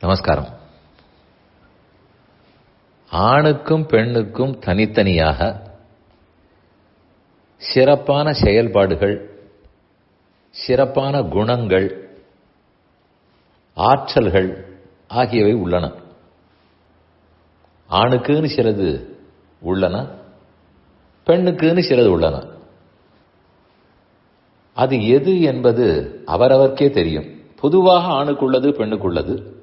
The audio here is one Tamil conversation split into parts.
நமஸ்காரம். ஆணுக்கும் பெண்ணுக்கும் தனித்தனியாக சிறப்பான செயல்பாடுகள் சிறப்பான குணங்கள் ஆற்றல்கள் ஆகியவை உள்ளன. ஆணுக்குன்னு சிலது உள்ளன பெண்ணுக்குன்னு சிலது உள்ளன. அது எது என்பது அவரவர்க்கே தெரியும். பொதுவாக ஆணுக்குள்ளது பெண்ணுக்குள்ளது.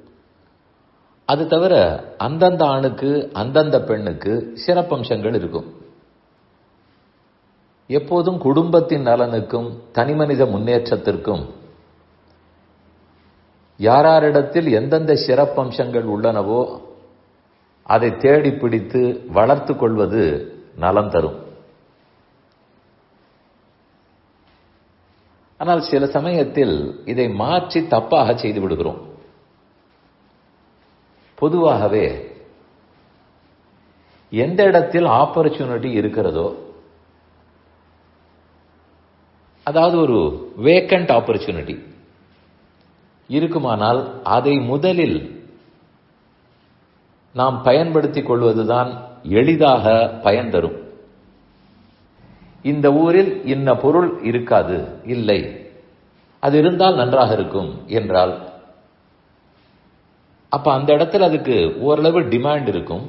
அது தவிர அந்தந்த ஆணுக்கு அந்தந்த பெண்ணுக்கு சிறப்பம்சங்கள் இருக்கும். எப்போதும் குடும்பத்தின் நலனுக்கும் தனிமனித முன்னேற்றத்திற்கும் யாராரிடத்தில் எந்தெந்த சிறப்பம்சங்கள் உள்ளனவோ அதை தேடி பிடித்து வளர்த்து கொள்வது நலம் தரும். ஆனால் சில சமயத்தில் இதை மாற்றி தப்பாக செய்து விடுகிறோம். பொதுவாகவே எந்த இடத்தில் ஆப்பர்ச்சுனிட்டி இருக்கிறதோ அதாவது ஒரு வேக்கண்ட் ஆப்பர்ச்சுனிட்டி இருக்குமானால் அதை முதலில் நாம் பயன்படுத்திக் கொள்வதுதான் எளிதாக பயன் தரும். இந்த ஊரில் இன்ன பொருள் இருக்காது இல்லை. அது இருந்தால் நன்றாக இருக்கும் என்றால் அப்போ அந்த இடத்துல அதுக்கு ஓரளவு டிமாண்ட் இருக்கும்.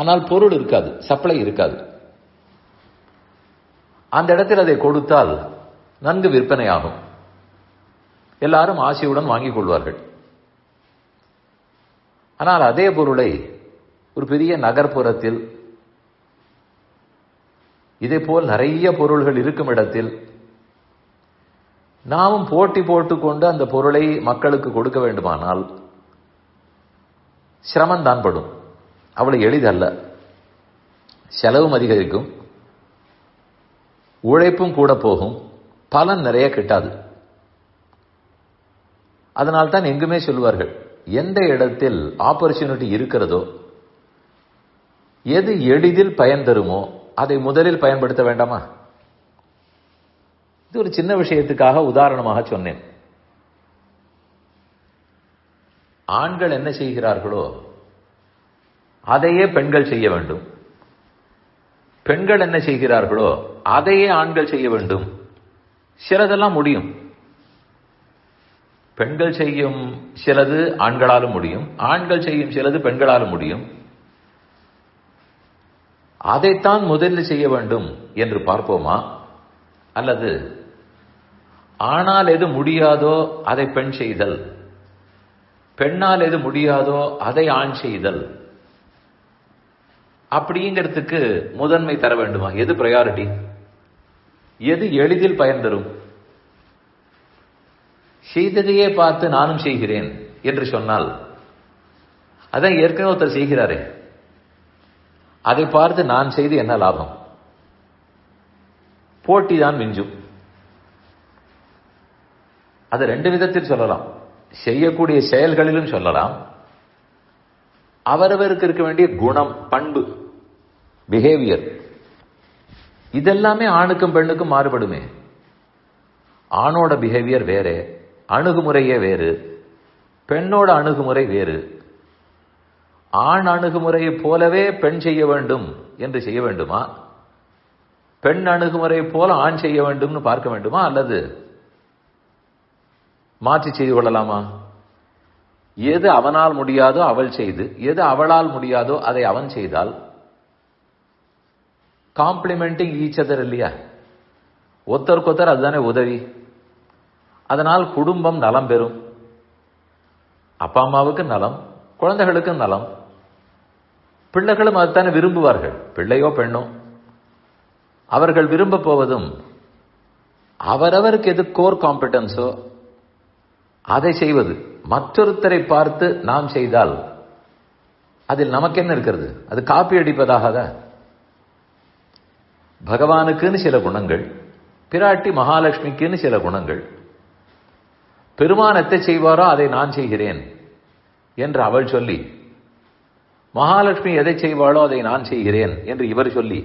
ஆனால் பொருள் இருக்காது சப்ளை இருக்காது. அந்த இடத்தில் அதை கொடுத்தால் நன்கு விற்பனை ஆகும். எல்லாரும் ஆசையுடன் வாங்கிக் கொள்வார்கள். ஆனால் அதே பொருளை ஒரு பெரிய நகர்ப்புறத்தில் இதே போல் நிறைய பொருள்கள் இருக்கும் இடத்தில் நாமும் போட்டி போட்டுக்கொண்டு அந்த பொருளை மக்களுக்கு கொடுக்க வேண்டுமானால் சிரமந்தான் படும் அவ்வளவு எளிதல்ல. செலவும் அதிகரிக்கும். உழைப்பும் கூட போகும். பலன் நிறைய கிட்டாது. அதனால்தான் எங்குமே சொல்லுவார்கள் எந்த இடத்தில் ஆப்பர்ச்சுனிட்டி இருக்கிறதோ எது எளிதில் பயன் தருமோ அதை முதலில் பயன்படுத்த வேண்டாமா? இது ஒரு சின்ன விஷயத்துக்காக உதாரணமாக சொன்னேன். ஆண்கள் என்ன செய்கிறார்களோ அதையே பெண்கள் செய்ய வேண்டும். பெண்கள் என்ன செய்கிறார்களோ அதையே ஆண்கள் செய்ய வேண்டும். சிலதெல்லாம் முடியும். பெண்கள் செய்யும் சிலது ஆண்களாலும் முடியும். ஆண்கள் செய்யும் சிலது பெண்களாலும் முடியும். அதைத்தான் முதலில் செய்ய வேண்டும் என்று பார்ப்போமா? அல்லது ஆனால் எது முடியாதோ அதை பெண் செய்தல். பெண்ணால் எது முடியாதோ அதை ஆண் செய்தல். அப்படிங்கிறதுக்கு முதன்மை தர வேண்டுமா? எது ப்ரையாரிட்டி எது எளிதில் பயன் தரும்? செய்ததையே பார்த்து நானும் செய்கிறேன் என்று சொன்னால் அதான் ஏற்கனவே ஒருத்தர் செய்கிறாரே. அதை பார்த்து நான் செய்து என்ன லாபம்? போட்டி தான் மிஞ்சும். அது ரெண்டு விதத்தில் சொல்லலாம். செய்யக்கூடிய செயல்களிலும் சொல்லலாம். அவரவருக்கு இருக்க வேண்டிய குணம் பண்பு பிஹேவியர் இதெல்லாமே ஆணுக்கும் பெண்ணுக்கும் மாறுபடுமே. ஆணோட பிஹேவியர் வேறு அணுகுமுறையே வேறு பெண்ணோட அணுகுமுறை வேறு. ஆண் அணுகுமுறையைப் போலவே பெண் செய்ய வேண்டும் என்று செய்ய வேண்டுமா? பெண் அணுகுமுறை போல ஆண் செய்ய வேண்டும்னு பார்க்க வேண்டுமா அல்லது மாற்றி செய்து கொள்ளலாமா? எது அவனால் முடியாதோ அவள் செய்து எது அவளால் முடியாதோ அதை அவன் செய்தால். காம்ப்ளிமெண்டிங் ஈச் அதர் இல்லையா? ஒத்தருக்கொத்தர் அதுதானே உதவி. அதனால் குடும்பம் நலம் பெறும். அப்பா அம்மாவுக்கு நலம் குழந்தைகளுக்கு நலம். பிள்ளைகளும் அதுதானே விரும்புவார்கள் பிள்ளையோ பெண்ணோ. அவர்கள் விரும்ப போவதும் அவரவருக்கு எது கோர் காம்பிடன்ஸோ அதை செய்வது. மற்றொருத்தரை பார்த்து நாம் செய்தால் அதில் நமக்கு என்ன இருக்கிறது? அது காப்பி அடிப்பதாக பகவானுக்குன்னு சில குணங்கள் பிராட்டி மகாலட்சுமிக்குன்னு சில குணங்கள். பெருமானத்தை செய்வாரோ அதை நான் செய்கிறேன் என்று அவள் சொல்லி மகாலட்சுமி எதை செய்வாளோ அதை நான் செய்கிறேன் என்று இவர் சொல்லி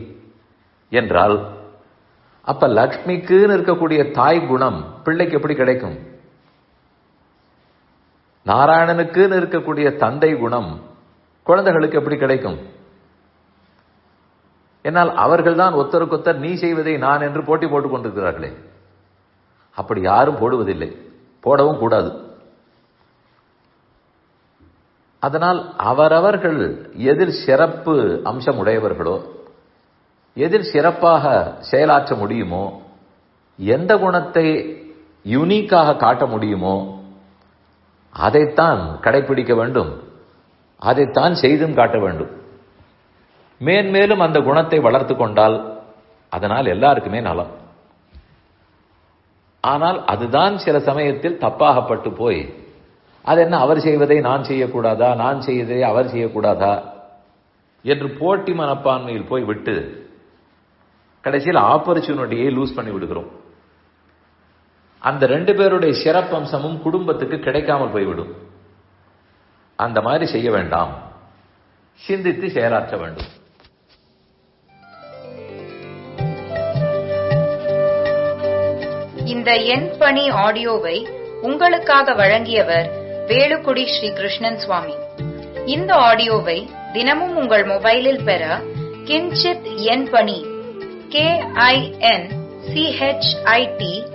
என்றால் அப்ப லக்ஷ்மிக்குன்னு இருக்கக்கூடிய தாய் குணம் பிள்ளைக்கு எப்படி கிடைக்கும்? நாராயணனுக்குன்னு இருக்கக்கூடிய தந்தை குணம் குழந்தைகளுக்கு எப்படி கிடைக்கும்? என்னால் அவர்கள் தான் ஒத்தருக்கொத்தர் நீ செய்வதை நான் என்று போட்டி போட்டுக் கொண்டிருக்கிறார்களே. அப்படி யாரும் போடுவதில்லை. போடவும் கூடாது. அதனால் அவரவர்கள் எதில் சிறப்பு அம்சம் உடையவர்களோ எதில் சிறப்பாக செயலாற்ற முடியுமோ எந்த குணத்தை யுனிக்காக காட்ட முடியுமோ அதைத்தான் கடைபிடிக்க வேண்டும். அதைத்தான் செய்தும் காட்ட வேண்டும். மேன்மேலும் அந்த குணத்தை வளர்த்து கொண்டால் அதனால் எல்லாருக்குமே நலம். ஆனால் அதுதான் சில சமயத்தில் தப்பாகப்பட்டு போய் அது என்ன அவர் செய்வதை நான் செய்யக்கூடாதா? நான் செய்வதை அவர் செய்யக்கூடாதா? என்று போட்டி மனப்பான்மையில் போய் விட்டு கடைசியில் ஆப்பர்ச்சுனிட்டியை லூஸ் பண்ணி விடுகிறோம் அந்த ரெண்டு பேருடைய சிறப்பம்சமும் குடும்பத்துக்கு கிடைக்காமல் போய்விடும். அந்த மாதிரி செய்ய வேண்டாம். சிந்தித்து செயலாற்ற வேண்டும். இந்த எண் பணி ஆடியோவை உங்களுக்காக வழங்கியவர் வேலுக்குடி ஸ்ரீ கிருஷ்ணன் சுவாமி. இந்த ஆடியோவை தினமும் உங்கள் மொபைலில் பெற கிஞ்சித் எண் பணி கே ஐ என் சிஹெச்ஐடி